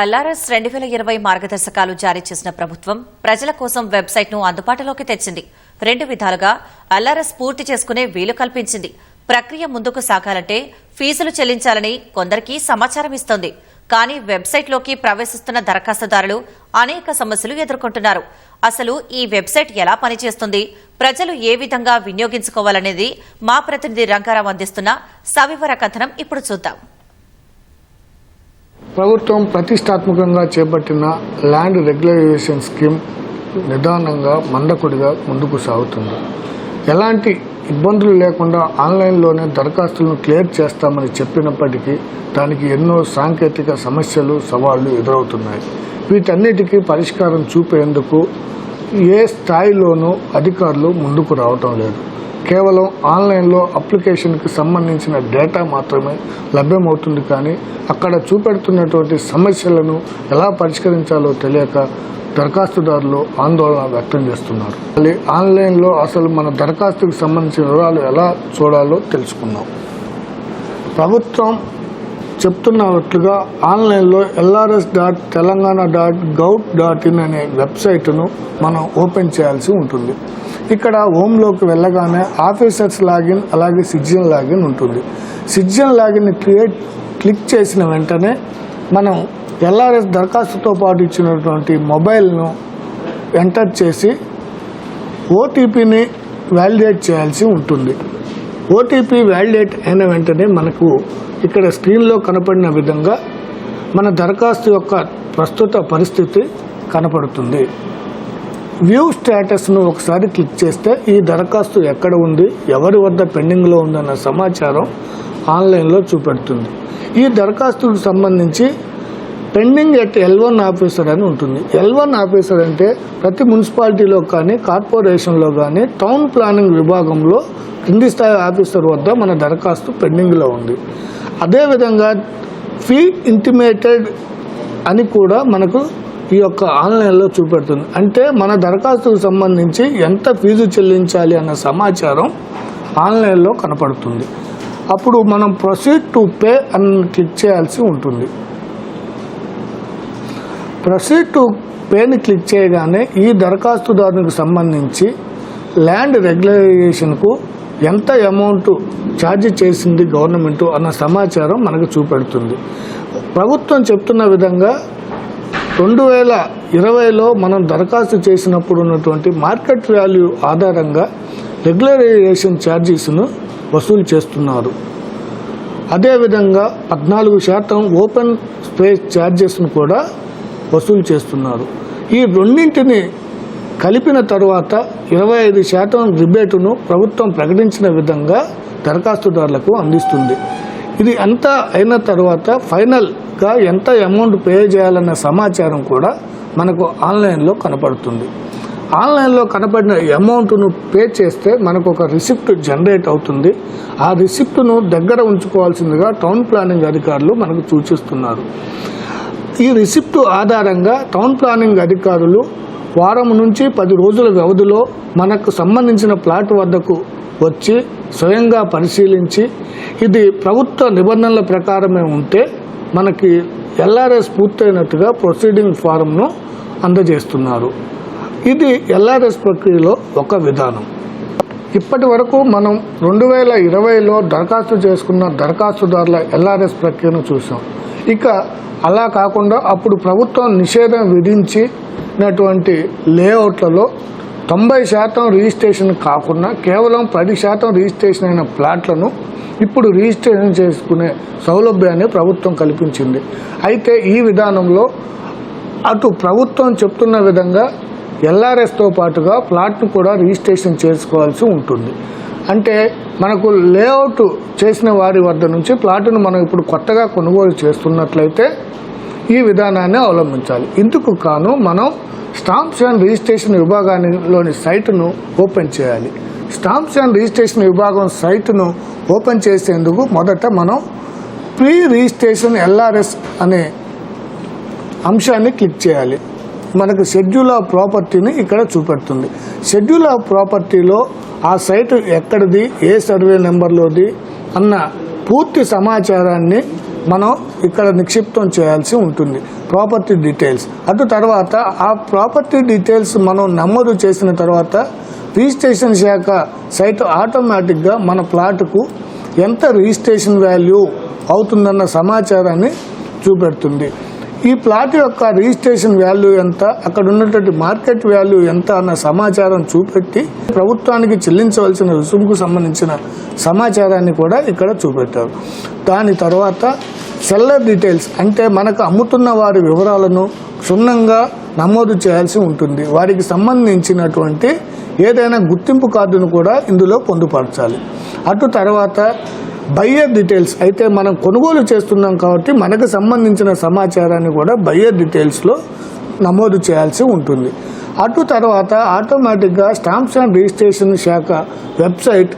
LRS రెండు వేల ఇరవై మార్గదర్శకాలు జారీ చేసిన ప్రభుత్వం ప్రజల కోసం వెబ్సైట్ను అందుబాటులోకి తెచ్చింది. రెండు విధాలుగా అల్లారస్ పూర్తి చేసుకునే వీలు కల్పించింది. ప్రక్రియ ముందుకు సాగాలంటే ఫీజులు చెల్లించాలని కొందరికి సమాచారం ఇస్తోంది. కానీ వెబ్సైట్లోకి ప్రవేశిస్తున్న దరఖాస్తుదారులు అనేక సమస్యలు ఎదుర్కొంటున్నారు. అసలు ఈ వెబ్సైట్ ఎలా పనిచేస్తుంది? ప్రజలు ఏ విధంగా వినియోగించుకోవాలనేది మా ప్రతినిధి రంగారావు అందిస్తున్న సవివర కథనం ఇప్పుడు చూద్దాం. ప్రభుత్వం ప్రతిష్టాత్మకంగా చేపట్టిన ల్యాండ్ రెగ్యులరైజేషన్ స్కీమ్ నిదానంగా మందకుడిగా ముందుకు సాగుతుంది. ఎలాంటి ఇబ్బందులు లేకుండా ఆన్లైన్లోనే దరఖాస్తులను క్లియర్ చేస్తామని చెప్పినప్పటికీ దానికి ఎన్నో సాంకేతిక సమస్యలు సవాళ్ళు ఎదురవుతున్నాయి. వీటన్నిటికీ పరిష్కారం చూపేందుకు ఏ స్థాయిలోనూ అధికారులు ముందుకు రావటం లేదు. కేవలం ఆన్లైన్లో అప్లికేషన్కి సంబంధించిన డేటా మాత్రమే లభ్యమవుతుంది కానీ అక్కడ చూపెడుతున్నటువంటి సమస్యలను ఎలా పరిష్కరించాలో తెలియక దరఖాస్తుదారులు ఆందోళన వ్యక్తం చేస్తున్నారు. మళ్ళీ ఆన్లైన్లో అసలు మన దరఖాస్తుకు సంబంధించిన వివరాలు ఎలా చూడాలో తెలుసుకుందాం. ప్రభుత్వం చెప్తున్నట్లుగా ఆన్లైన్లో LRS dot Telangana dot gov dot in అనే వెబ్సైట్ను మనం ఓపెన్ చేయాల్సి ఉంటుంది. ఇక్కడ హోమ్లోకి వెళ్ళగానే ఆఫీసర్స్ లాగిన్ అలాగే సిటిజన్ లాగిన్ ఉంటుంది. సిటిజన్ లాగిన్ క్రియేట్ క్లిక్ చేసిన వెంటనే మనం ఎల్ఆర్ఎస్ దరఖాస్తుతో పాటు ఇచ్చినటువంటి మొబైల్ను ఎంటర్ చేసి ఓటీపీని వ్యాలిడేట్ చేయాల్సి ఉంటుంది. ఓటీపీ వ్యాలిడేట్ అయిన వెంటనే మనకు ఇక్కడ స్క్రీన్లో కనపడిన విధంగా మన దరఖాస్తు యొక్క ప్రస్తుత పరిస్థితి కనపడుతుంది. వ్యూ స్టేటస్ను ఒకసారి క్లిక్ చేస్తే ఈ దరఖాస్తు ఎక్కడ ఉంది ఎవరి వద్ద పెండింగ్లో ఉందన్న సమాచారం ఆన్లైన్లో చూపెడుతుంది. ఈ దరఖాస్తుకు సంబంధించి pending at L one officer అని ఉంటుంది. ఎల్ వన్ ఆఫీసర్ అంటే ప్రతి మున్సిపాలిటీలో కానీ కార్పొరేషన్లో కానీ టౌన్ ప్లానింగ్ విభాగంలో కింది స్థాయి ఆఫీసర్ వద్ద మన దరఖాస్తు పెండింగ్లో ఉంది. అదేవిధంగా ఫీ ఇంటిమేటెడ్ అని కూడా మనకు ఈ యొక్క ఆన్లైన్లో చూపెడుతుంది. అంటే మన దరఖాస్తుకు సంబంధించి ఎంత ఫీజు చెల్లించాలి అన్న సమాచారం ఆన్లైన్లో కనపడుతుంది. అప్పుడు మనం ప్రొసీడ్ టు పే అని క్లిక్ చేయాల్సి ఉంటుంది. ప్రొసీడ్ టు పేని క్లిక్ చేయగానే ఈ దరఖాస్తుదారునికి సంబంధించి ల్యాండ్ రెగ్యులరైజేషన్కు ఎంత అమౌంట్ ఛార్జ్ చేసింది గవర్నమెంట్ అన్న సమాచారం మనకు చూపెడుతుంది. ప్రభుత్వం చెప్తున్న విధంగా రెండు వేల ఇరవైలో మనం దరఖాస్తు చేసినప్పుడు ఉన్నటువంటి మార్కెట్ వాల్యూ ఆధారంగా రెగ్యులరైజేషన్ ఛార్జీస్ను వసూలు చేస్తున్నారు. అదేవిధంగా పద్నాలుగు శాతం ఓపెన్ స్పేస్ ఛార్జెస్ను కూడా వసూలు చేస్తున్నారు. ఈ రెండింటిని కలిపిన తరువాత ఇరవై ఐదు శాతం రిబేటును ప్రభుత్వం ప్రకటించిన విధంగా దరఖాస్తుదారులకు అందిస్తుంది. ఇది ఎంత అయిన తర్వాత ఫైనల్గా ఎంత అమౌంట్ పే చేయాలన్న సమాచారం కూడా మనకు ఆన్లైన్లో కనపడుతుంది. ఆన్లైన్లో కనపడిన అమౌంట్ను పే చేస్తే మనకు ఒక రిసిప్ట్ జనరేట్ అవుతుంది. ఆ రిసిప్ట్ను దగ్గర ఉంచుకోవాల్సిందిగా టౌన్ ప్లానింగ్ అధికారులు మనకు సూచిస్తున్నారు. ఈ రిసిప్ట్ ఆధారంగా టౌన్ ప్లానింగ్ అధికారులు వారం నుంచి పది రోజుల వ్యవధిలో మనకు సంబంధించిన ప్లాట్ వద్దకు వచ్చి స్వయంగా పరిశీలించి ఇది ప్రభుత్వ నిబంధనల ప్రకారమే ఉంటే మనకి ఎల్ఆర్ఎస్ పూర్తయినట్టుగా ప్రొసీడింగ్ ఫారంను అందజేస్తున్నారు. ఇది ఎల్ఆర్ఎస్ ప్రక్రియలో ఒక విధానం. ఇప్పటి వరకు మనం రెండు వేల ఇరవైలో దరఖాస్తు చేసుకున్న దరఖాస్తుదారుల ఎల్ఆర్ఎస్ ప్రక్రియను చూసాం ఇక అలా కాకుండా అప్పుడు ప్రభుత్వం నిషేధం విధించినటువంటి లేఅవుట్లలో తొంభై శాతం రిజిస్ట్రేషన్ కాకుండా కేవలం పది శాతం రిజిస్ట్రేషన్ అయిన ప్లాట్లను ఇప్పుడు రిజిస్ట్రేషన్ చేసుకునే సౌలభ్యాన్ని ప్రభుత్వం కల్పించింది. అయితే ఈ విధానంలో అటు ప్రభుత్వం చెప్తున్న విధంగా ఎల్ఆర్ఎస్తో పాటుగా ప్లాట్ను కూడా రిజిస్ట్రేషన్ చేసుకోవాల్సి ఉంటుంది. అంటే మనకు లేఅవుట్ చేసిన వారి వద్ద నుంచి ప్లాట్ను మనం ఇప్పుడు కొత్తగా కొనుగోలు చేస్తున్నట్లయితే ఈ విధానాన్ని అవలంబించాలి. ఇందుకు కాను మనం స్టాంప్స్ అండ్ రిజిస్ట్రేషన్ విభాగానిలోని సైటును ఓపెన్ చేయాలి. స్టాంప్స్ అండ్ రిజిస్ట్రేషన్ విభాగం సైటును ఓపెన్ చేసేందుకు మొదట మనం ప్రీ రిజిస్ట్రేషన్ ఎల్ఆర్ఎస్ అనే అంశాన్ని క్లిక్ చేయాలి. మనకు షెడ్యూల్ ఆఫ్ ప్రాపర్టీని ఇక్కడ చూపెడుతుంది. షెడ్యూల్ ఆఫ్ ప్రాపర్టీలో ఆ సైట్ ఎక్కడిది ఏ సర్వే నెంబర్లోది అన్న పూర్తి సమాచారాన్ని మనం ఇక్కడ నిక్షిప్తం చేయాల్సి ఉంటుంది. ప్రాపర్టీ డీటెయిల్స్ అటు తర్వాత ఆ ప్రాపర్టీ డీటెయిల్స్ మనం నమోదు చేసిన తర్వాత రిజిస్ట్రేషన్ శాఖ సైట్ ఆటోమేటిక్గా మన ప్లాట్కు ఎంత రిజిస్ట్రేషన్ వాల్యూ అవుతుందన్న సమాచారాన్ని చూపెడుతుంది. ఈ ప్లాట్ యొక్క రిజిస్ట్రేషన్ వాల్యూ ఎంత? అక్కడ ఉన్నటువంటి మార్కెట్ వాల్యూ ఎంత అన్న సమాచారం చూపెట్టి ప్రభుత్వానికి చెల్లించవలసిన రుసుముకు సంబంధించిన సమాచారాన్ని కూడా ఇక్కడ చూపెట్టారు. దాని తర్వాత సెల్లర్ డీటెయిల్స్ అంటే మనకు అమ్ముతున్న వారి వివరాలను క్షుణ్ణంగా నమోదు చేయాల్సి ఉంటుంది. వారికి సంబంధించినటువంటి ఏదైనా గుర్తింపు కార్డును కూడా ఇందులో పొందుపరచాలి. అటు తర్వాత బయ్యర్ డీటెయిల్స్ అయితే మనం కొనుగోలు చేస్తున్నాం కాబట్టి మనకు సంబంధించిన సమాచారాన్ని కూడా బయ్యర్ డీటెయిల్స్లో నమోదు చేయాల్సి ఉంటుంది. అటు తర్వాత ఆటోమేటిక్గా స్టాంప్స్ అండ్ రిజిస్ట్రేషన్ శాఖ వెబ్సైట్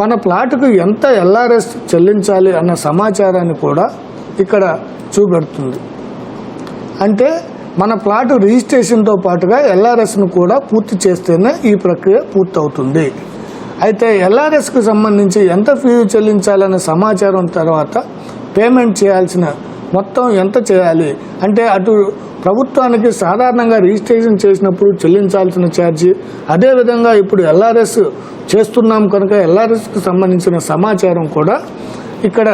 మన ప్లాట్కు ఎంత ఎల్ఆర్ఎస్ చెల్లించాలి అన్న సమాచారాన్ని కూడా ఇక్కడ చూపెడుతుంది. అంటే మన ప్లాట్ రిజిస్ట్రేషన్తో పాటుగా ఎల్ఆర్ఎస్ను కూడా పూర్తి చేస్తేనే ఈ ప్రక్రియ పూర్తవుతుంది. అయితే ఎల్ఆర్ఎస్కు సంబంధించి ఎంత ఫీజు చెల్లించాలనే సమాచారం తర్వాత పేమెంట్ చేయాల్సిన మొత్తం ఎంత చేయాలి? అంటే అటు ప్రభుత్వానికి సాధారణంగా రిజిస్ట్రేషన్ చేసినప్పుడు చెల్లించాల్సిన ఛార్జీ అదేవిధంగా ఇప్పుడు ఎల్ఆర్ఎస్ చేస్తున్నాం కనుక ఎల్ఆర్ఎస్కి సంబంధించిన సమాచారం కూడా ఇక్కడ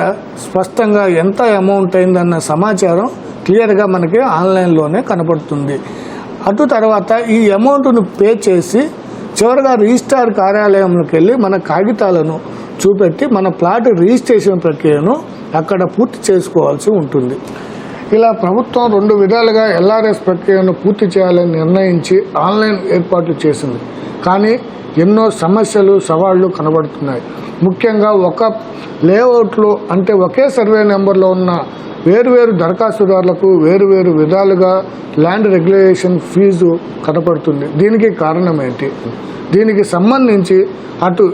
స్పష్టంగా ఎంత అమౌంట్ అయిందన్న సమాచారం క్లియర్గా మనకి ఆన్లైన్లోనే కనపడుతుంది. అటు తర్వాత ఈ అమౌంట్ను పే చేసి చివరిగా రిజిస్ట్రార్ కార్యాలయంలోకి వెళ్ళి మన కాగితాలను చూపెట్టి మన ప్లాట్ రిజిస్ట్రేషన్ ప్రక్రియను అక్కడ పూర్తి చేసుకోవాల్సి ఉంటుంది. ఇలా ప్రభుత్వం రెండు విధాలుగా ఎల్ఆర్ఎస్ ప్రక్రియను పూర్తి చేయాలని నిర్ణయించి ఆన్లైన్ ఏర్పాట్లు చేసింది. కానీ ఎన్నో సమస్యలు సవాళ్ళు కనబడుతున్నాయి. ముఖ్యంగా ఒక లేఅవుట్లో అంటే ఒకే సర్వే నెంబర్లో ఉన్న వేరువేరు దరఖాస్తుదారులకు వేరువేరు విధాలుగా ల్యాండ్ రెగ్యులేషన్ ఫీజు కనపడుతుంది. దీనికి కారణం ఏంటి? దీనికి సంబంధించి అటు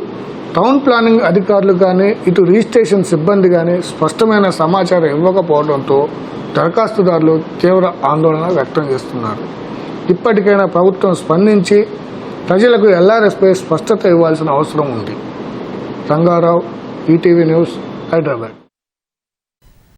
టౌన్ ప్లానింగ్ అధికారులు కానీ ఇటు రిజిస్ట్రేషన్ సిబ్బంది కానీ స్పష్టమైన సమాచారం ఇవ్వకపోవడంతో దరఖాస్తుదారులు తీవ్ర ఆందోళన వ్యక్తం చేస్తున్నారు. ఇప్పటికైనా ప్రభుత్వం స్పందించి ప్రజలకు ఎల్ఆర్ఎస్పై స్పష్టత ఇవ్వాల్సిన అవసరం ఉంది. Rangarao ETV news Hyderabad.